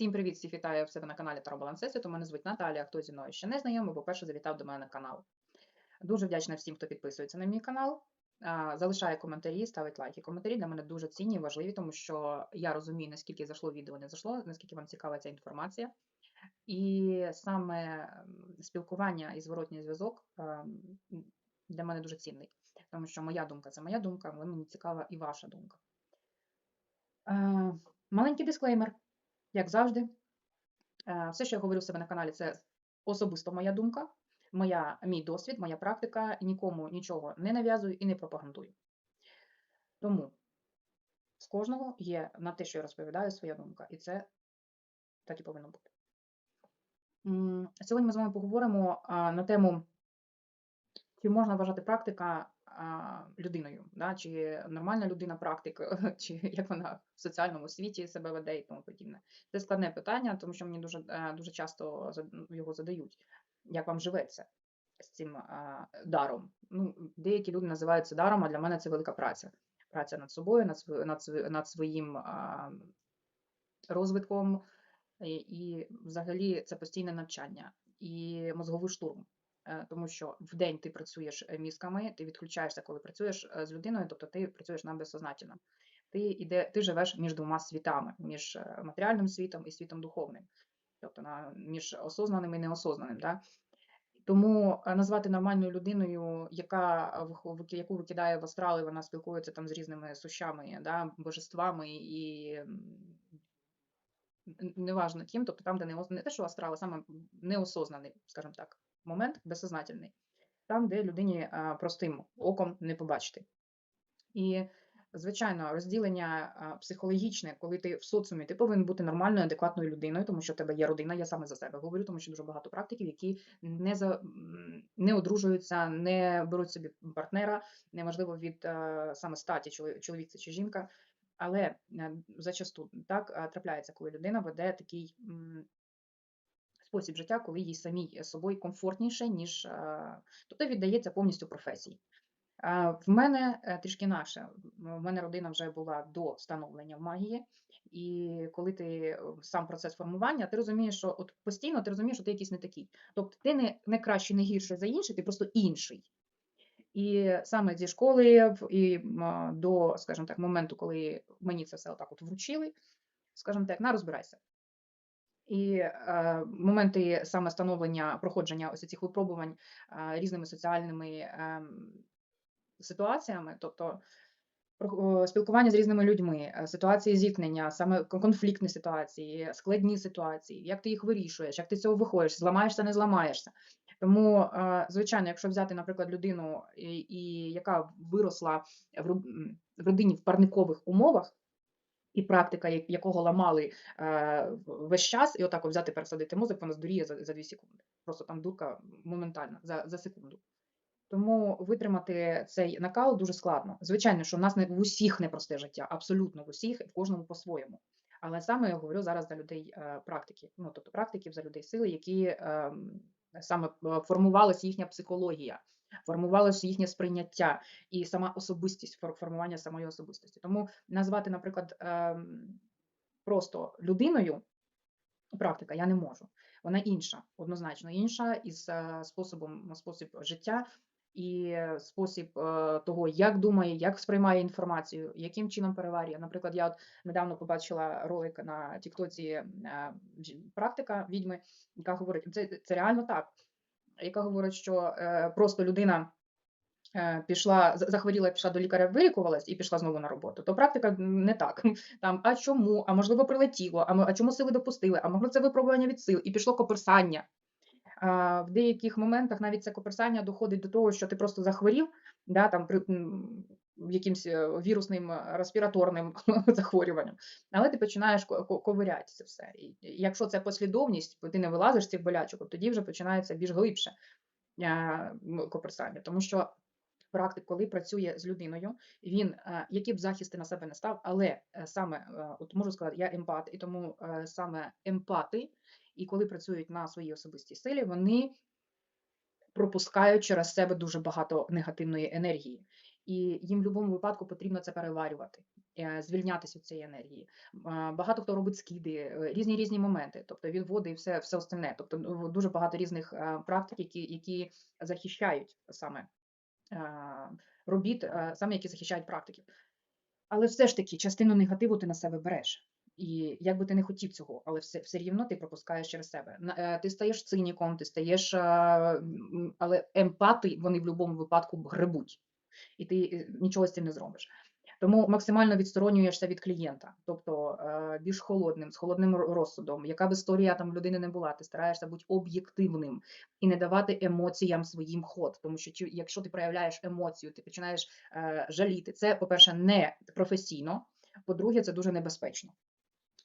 Всім привіт, всіх вітаю в себе на каналі Таро Баланс Всесвіту. Мене звуть Наталія. Хто зі мною ще не знайомий, бо перше завітав до мене на канал. Дуже вдячна всім, хто підписується на мій канал. Залишає коментарі, ставить лайки. Коментарі для мене дуже цінні і важливі, тому що я розумію, наскільки зайшло відео, не зайшло, наскільки вам цікава ця інформація. І саме спілкування і зворотній зв'язок для мене дуже цінний, тому що моя думка це моя думка, але мені цікава і ваша думка. Маленький дисклеймер, як завжди. Е, Все, що я говорю в себе на каналі, це особисто моя думка, моя, мій досвід, моя практика. Нікому нічого не нав'язую і не пропагандую. Тому з кожного є на те, що я розповідаю, своя думка. І це так і повинно бути. Сьогодні ми з вами поговоримо на тему, чи можна вважати практика людиною, да? чи нормальна людина практик, чи як вона в соціальному світі себе веде і тому подібне. Це складне питання, тому що мені дуже, е, дуже часто його задають. Як вам живеться з цим даром? Ну, деякі люди називають це даром, а для мене це велика праця. Праця над собою, над, над, над своїм розвитком, і, і взагалі це постійне навчання і мозговий штурм. Е, Тому що в день ти працюєш е, мізками, ти відключаєшся, коли працюєш е, з людиною, тобто ти працюєш на безсознательно. Ти іде, ти живеш між двома світами, між матеріальним світом і світом духовним, тобто на, між осознаним і неосознаним. Да? Тому назвати нормальною людиною, яка яку викидає в астрали, вона спілкується там з різними сущами, да, божествами і неважно ким, тобто там, де не, не те, що астрал, а саме неосознаний, скажімо так, момент, безсознательний, там, де людині простим оком не побачити. І, звичайно, розділення психологічне, коли ти в соціумі, ти повинен бути нормальною, адекватною людиною, тому що в тебе є родина, я саме за себе говорю, тому що дуже багато практиків, які не, за, не одружуються, не беруть собі партнера, неважливо від е, саме статі, чоло- чоловік це чи жінка. Але е, зачасту так е, трапляється, коли людина веде такий спосіб життя, коли їй самій собою комфортніше, ніж е, тобто віддається повністю професії. А, В мене е, трішки інакше. В мене родина вже була до становлення в магії, і коли ти е, сам процес формування, ти розумієш, що от постійно ти розумієш, що ти якийсь не такий. Тобто ти не, не краще, не гірше за інших, ти просто інший. І саме зі школи і до, скажімо так, моменту, коли мені це все отак от вручили, скажімо так, на розбирайся. І е, моменти саме становлення, проходження ось цих випробувань е, різними соціальними ем, ситуаціями, тобто спілкування з різними людьми, е, ситуації зіткнення, саме конфліктні ситуації, складні ситуації, як ти їх вирішуєш, як ти цього виходиш, зламаєшся, не зламаєшся. Тому, е, звичайно, якщо взяти, наприклад, людину, і, і яка виросла в, в родині в парникових умовах, і практика, якого ламали е, весь час, і отак взяти пересадити мозок, вона здуріє за, за 2 секунди. Просто там дурка моментально, за, за секунду. Тому витримати цей накал дуже складно. Звичайно, що в нас не в усіх непросте життя, абсолютно в усіх, в кожному по-своєму. Але саме я говорю зараз за людей е, практики, ну тобто практиків, за людей сили, які е, саме формувалася їхня психологія, формувалося їхнє сприйняття і сама особистість, формування самої особистості. Тому назвати, наприклад, ем, просто людиною практика я не можу. Вона інша, однозначно інша, із е, способом спосіб життя і спосіб е, того, як думає, як сприймає інформацію, яким чином переварює. Наприклад, я от недавно побачила ролик на Тіктоці е, практика відьми, яка говорить, це, це реально так, яка говорить, що е, просто людина. е, Пішла захворіла, пішла до лікаря, вилікувалась і пішла знову на роботу. То практика не так. Там, а чому? А можливо, прилетіло, а, а чому сили допустили? А можливо, це випробування від сил, і пішло коперсання. А, в деяких моментах навіть це коперсання доходить до того, що ти просто захворів, да, там при якимсь е, вірусним е, респіраторним захворюванням, але ти починаєш ко- ко- ковиряти це все. І якщо це послідовність, ти не вилазиш з цих болячок, тоді вже починається більш глибше е, коперсання, тому що. Практик, коли працює з людиною, він, е, які б захисти на себе не став, але е, саме, от можу сказати, я емпат, і тому саме емпати, і коли працюють на своїй особистій силі, вони пропускають через себе дуже багато негативної енергії. І їм в будь-якому випадку потрібно це переварювати. е, звільнятися від цієї енергії. Багато хто робить скиди, е, різні різні моменти, тобто відводи і все, все остальне. Тобто ну, дуже багато різних е, практик, які, які захищають саме робіт, саме які захищають практиків. Але все ж таки частину негативу ти на себе береш. І як би ти не хотів цього, але все, все рівно ти пропускаєш через себе. Ти стаєш циніком, ти стаєш, але емпати вони в будь-якому випадку гребуть, і ти е, нічого з цим не зробиш. Тому максимально відсторонюєшся від клієнта, тобто е, більш холодним, з холодним розсудом. Яка б історія там людини не була, ти стараєшся бути об'єктивним і не давати емоціям своїм ход. Тому що якщо ти проявляєш емоцію, ти починаєш е, жаліти. Це, по-перше, не професійно. По-друге, це дуже небезпечно.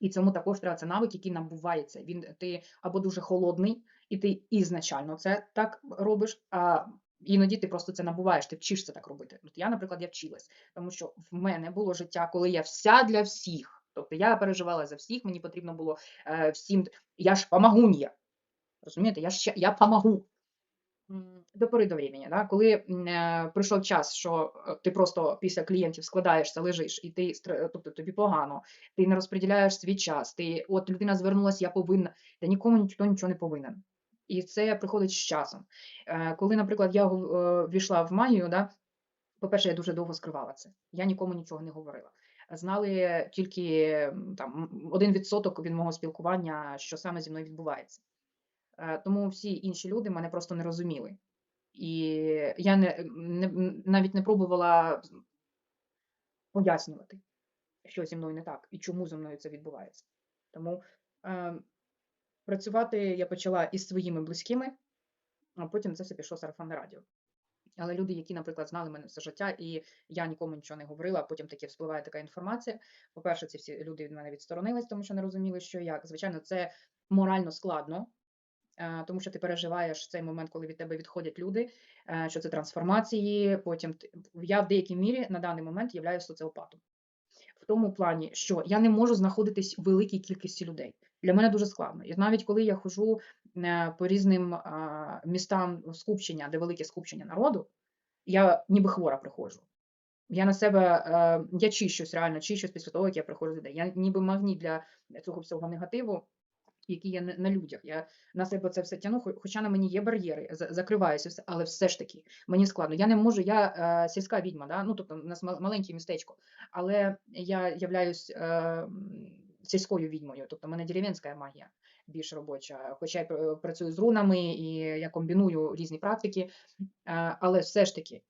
І цьому також треба це навик, який набувається. Він ти або дуже холодний, і ти ізначально це так робиш. А іноді ти просто це набуваєш, ти вчишся так робити. От я, наприклад, я вчилась, тому що в мене було життя, коли я вся для всіх. Тобто я переживала за всіх, мені потрібно було е, всім. Я ж помогун'я. Розумієте, я ж я помогу. М, До пори до времени, да? коли е, прийшов час, що е, ти просто після клієнтів складаєшся, лежиш, і ти тобто тобі погано, ти не розподіляєш свій час, ти от людина звернулася, я повинна, та нікому ніхто нічого не повинен. І це приходить з часом. Е, Коли, наприклад, я е, ввійшла в магію, да, по-перше, я дуже довго скривала це. Я нікому нічого не говорила. Знали тільки там один відсоток від мого спілкування, що саме зі мною відбувається. Е, Тому всі інші люди мене просто не розуміли. І я не, не навіть не пробувала пояснювати, що зі мною не так і чому зі мною це відбувається. Тому е, працювати я почала із своїми близькими, а потім це все пішло сарафанне радіо. Але люди, які, наприклад, знали мене все життя, і я нікому нічого не говорила, а потім таки вспливає така інформація. По-перше, ці всі люди від мене відсторонились, тому що не розуміли, що як. Звичайно, це морально складно, е, тому що ти переживаєш цей момент, коли від тебе відходять люди, е, що це трансформації. Потім я в деякій мірі на даний момент являюся соціопатом. В тому плані, що я не можу знаходитись в великій кількості людей. Для мене дуже складно. І навіть коли я ходжу е, по різним містам скупчення, де велике скупчення народу, я ніби хвора приходжу. Я на себе, е, я чищусь реально, чищусь після того, як я приходжу людей. Я ніби магніт для цього всього негативу, який є на, людях. Я на себе це все тягну, хо- хоча на мені є бар'єри, за- закриваюся, але все ж таки мені складно. Я не можу, я е, сільська відьма, да? ну тобто у нас маленьке містечко, але я являюсь е, сільською відьмою, тобто в мене дерев'янська магія більш робоча. Хоча я працюю з рунами і я комбіную різні практики, е, але все ж таки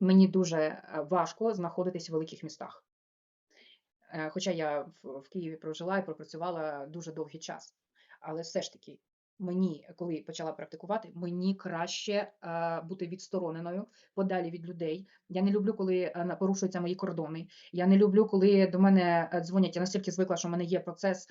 мені дуже е, важко знаходитись в великих містах. Е, Хоча я в, Києві прожила і пропрацювала дуже довгий час. Але все ж таки, мені, коли почала практикувати, мені краще е, бути відстороненою, подалі від людей. Я не люблю, коли е, порушуються мої кордони. Я не люблю, коли до мене дзвонять. Я настільки звикла, що в мене є процес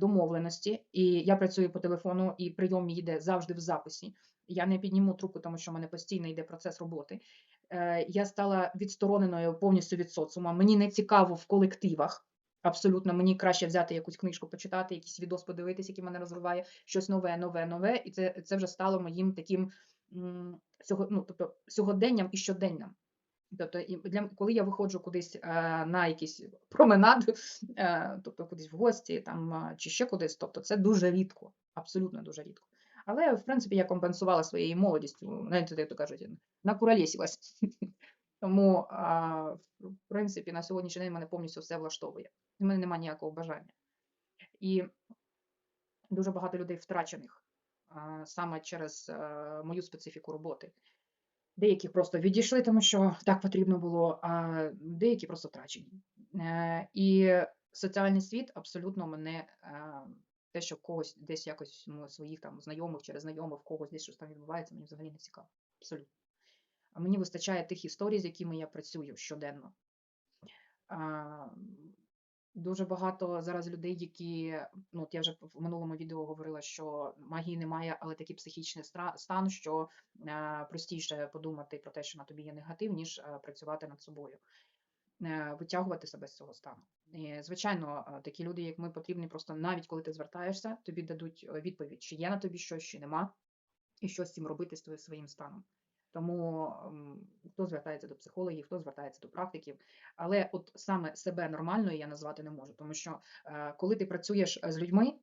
домовленості, і я працюю по телефону, і прийом йде завжди в записі. Я не підніму трубку, тому що в мене постійно йде процес роботи. Е, Я стала відстороненою повністю від соціуму. Мені не цікаво в колективах. Абсолютно, мені краще взяти якусь книжку, почитати, якийсь відос подивитися, який мене розвиває, щось нове, нове, нове. І це, це вже стало моїм таким ну, тобто, сьогоденням і щоденням. Тобто, і для, коли я виходжу кудись е, на якийсь променад, е, тобто кудись в гості там, чи ще кудись, тобто це дуже рідко, абсолютно дуже рідко. Але, в принципі, я компенсувала своєю молодістю, навіть як то кажуть, накуролесилась. Тому, в принципі, на сьогоднішній день мене повністю все влаштовує. У мене немає ніякого бажання. І дуже багато людей втрачених саме через е, мою специфіку роботи. Деякі просто відійшли, тому що так потрібно було, а деякі просто втрачені. Е, І соціальний світ абсолютно мене е, те, що когось десь якось своїх там знайомих через знайомих, когось десь щось там відбувається, мені взагалі не цікаво. Абсолютно. А мені вистачає тих історій, з якими я працюю щоденно. А, Дуже багато зараз людей, які, ну от я вже в минулому відео говорила, що магії немає, але такий психічний стан, що простіше подумати про те, що на тобі є негатив, ніж працювати над собою, е, витягувати себе з цього стану. І, звичайно, е, такі люди, як ми, потрібні просто навіть коли ти звертаєшся, тобі дадуть е, відповідь, чи є на тобі щось, чи нема, і що з цим робити з своїм станом. Тому хто звертається до психологів, хто звертається до практиків, але от саме себе нормальною я назвати не можу, тому що е, коли ти працюєш з людьми,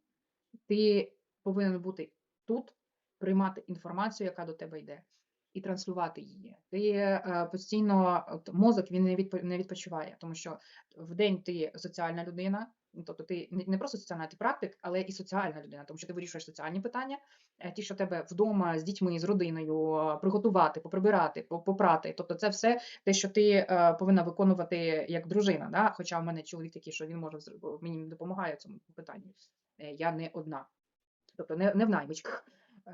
ти повинен бути тут, приймати інформацію, яка до тебе йде, і транслювати її. Ти е, постійно от, мозок він не відпо- не відпочиває, тому що в день ти соціальна людина. Тобто ти не просто соціальна, ти практик, але і соціальна людина, тому що ти вирішуєш соціальні питання, е, ті, що тебе вдома з дітьми, з родиною, приготувати, поприбирати, попрати. Тобто, це все те, що ти е, повинна виконувати як дружина. Да? Хоча в мене чоловік такий, що він може мені допомагає цьому питанні. Я не одна, тобто не, не в наймичках,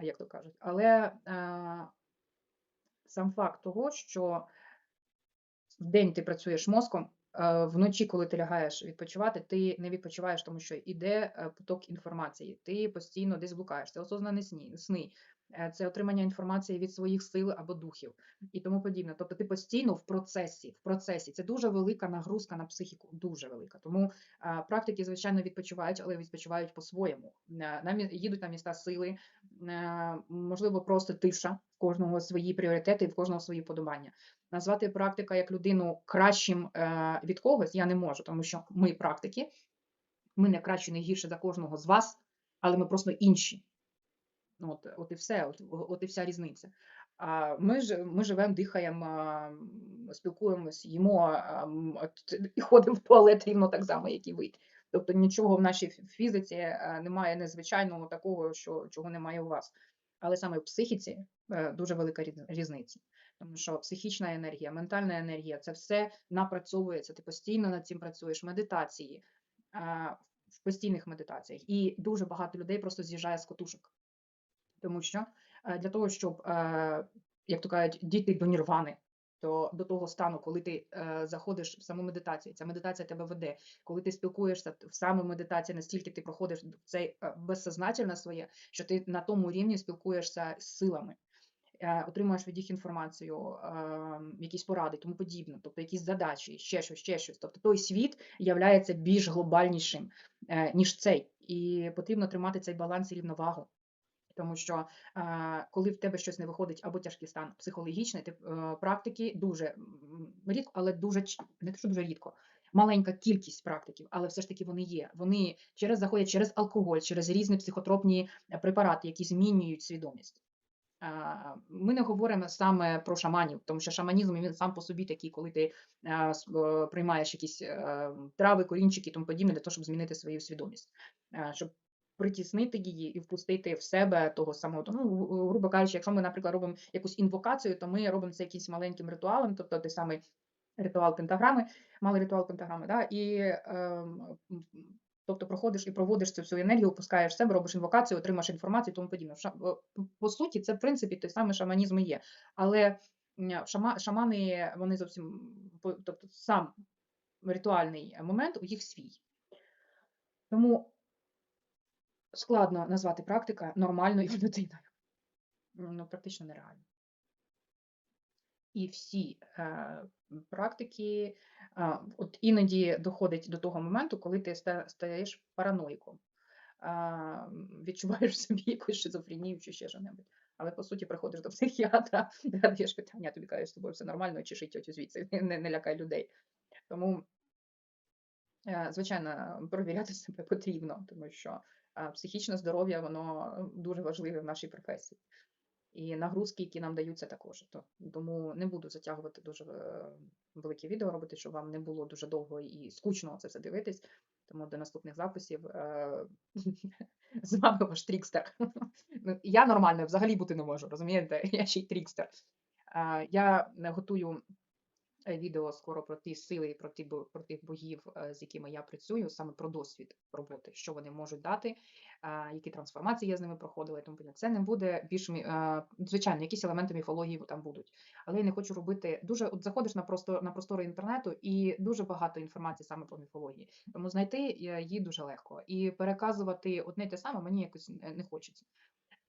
як то кажуть. Але сам факт того, що в день ти працюєш мозком, е, вночі, коли ти лягаєш відпочивати, ти не відпочиваєш, тому що йде е, поток інформації. Ти постійно десь блукаєш. Це осознані сни, це отримання інформації від своїх сил або духів і тому подібне. Тобто ти постійно в процесі, в процесі. Це дуже велика нагрузка на психіку, дуже велика. Тому е, практики, звичайно, відпочивають, але відпочивають по-своєму. Е, їдуть на міста сили, е, можливо, просто тиша. В кожного свої пріоритети, в кожного свої подобання. Назвати практика як людину кращим е, від когось я не можу, тому що ми практики, ми не краще, не гірше за кожного з вас, але ми просто інші. Ну, От, от і все, от, от і вся різниця. А ми ж ми живемо, дихаємо, спілкуємось, їмо і ходимо в туалет рівно так само, як і ви. Тобто нічого в нашій фізиці е, немає незвичайного такого, що чого немає у вас. Але саме в психіці е, дуже велика різ- різниця. Тому що психічна енергія, ментальна енергія це все напрацьовується. Ти постійно над цим працюєш. Медитації в постійних медитаціях. І дуже багато людей просто з'їжджає з котушок. Тому що е, для того, щоб, е, як то кажуть, дійти до нірвани, то до того стану, коли ти е, заходиш в саму медитацію, ця медитація тебе веде. Коли ти спілкуєшся в саме медитації, настільки ти проходиш це е, безсознательне своє, що ти на тому рівні спілкуєшся з силами. Отримуєш від їх інформацію, е, якісь поради, тому подібне, тобто якісь задачі, ще щось, ще щось. Тобто той світ являється більш глобальнішим, ніж цей, і потрібно тримати цей баланс і рівновагу. Тому що е, коли в тебе щось не виходить, або тяжкий стан психологічний, ти е, практики дуже рідко, але дуже не те, що дуже рідко. Маленька кількість практиків, але все ж таки вони є. Вони через заходять через алкоголь, через різні психотропні е, препарати, які змінюють свідомість. Ми не говоримо саме про шаманів, тому що шаманізм він сам по собі такий, коли ти приймаєш якісь трави, корінчики і тому подібне, для того, щоб змінити свою свідомість, щоб притіснити її і впустити в себе того самого. Ну, грубо кажучи, якщо ми, наприклад, робимо якусь інвокацію, то ми робимо це якимось маленьким ритуалом, тобто той самий ритуал пентаграми, малий ритуал пентаграми, да, і ем, тобто проходиш і проводиш цю всю енергію, опускаєш себе, робиш інвокацію, отримаєш інформацію і тому подібне. По суті, це в принципі той самий шаманізм і є. Але шама, шамани, вони зовсім тобто сам ритуальний момент у їх свій. Тому складно назвати практика нормальною людиною. Ну, практично нереально. І всі е, практики, е, от іноді доходить до того моменту, коли ти стаєш параноїком, е, відчуваєш в собі якусь шизофренію чи ще що-небудь. Але по суті приходиш до психіатра, даєш питання, тобі кажуть, з тобою все нормально, чеши тьотю звідси, не, не лякай людей. Тому, е, звичайно, провіряти себе потрібно, тому що психічне здоров'я воно дуже важливе в нашій професії. І нагрузки, які нам даються також. То, тому не буду затягувати дуже е, велике відео робити, щоб вам не було дуже довго і скучно це все дивитись. Тому до наступних записів е, з вами ваш трікстер. Ну, Я нормально взагалі бути не можу, розумієте? Я ще й трікстер. Е, Я е, готую е, відео скоро про ті сили, про ті про тих богів, е, з якими я працюю, саме про досвід роботи, що вони можуть дати, які трансформації я з ними проходила і тому. Це не буде більш е, звичайно, якісь елементи міфології там будуть. Але я не хочу робити дуже. От заходиш на просто на простори інтернету, і дуже багато інформації саме по міфології. Тому знайти е, її дуже легко. І переказувати одне те саме мені якось не хочеться.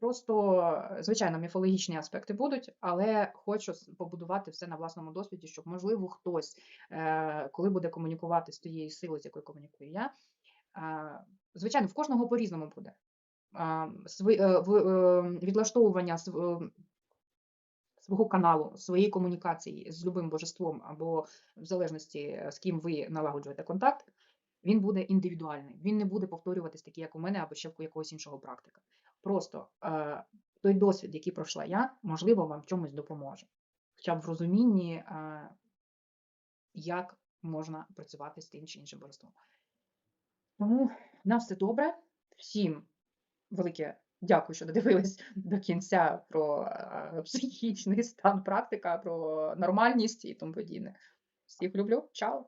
Просто, е, звичайно, міфологічні аспекти будуть, але хочу побудувати все на власному досвіді, щоб, можливо, хтось, е, коли буде комунікувати з тією силою, з якою комунікую я, звичайно, в кожного по-різному буде. Е, Відлаштовування свого каналу, своєї комунікації з любим божеством або в залежності з ким ви налагоджуєте контакт, він буде індивідуальний. Він не буде повторюватись такий, як у мене, або ще в якогось іншого практика. Просто е, той досвід, який пройшла я, можливо, вам в чомусь допоможе. Хоча б в розумінні, е, як можна працювати з тим чи іншим божеством. Тому на все добре. Всім велике дякую, що додивились до кінця про е, психічний стан практика, про нормальність і тому подібне. Всіх люблю. Чао!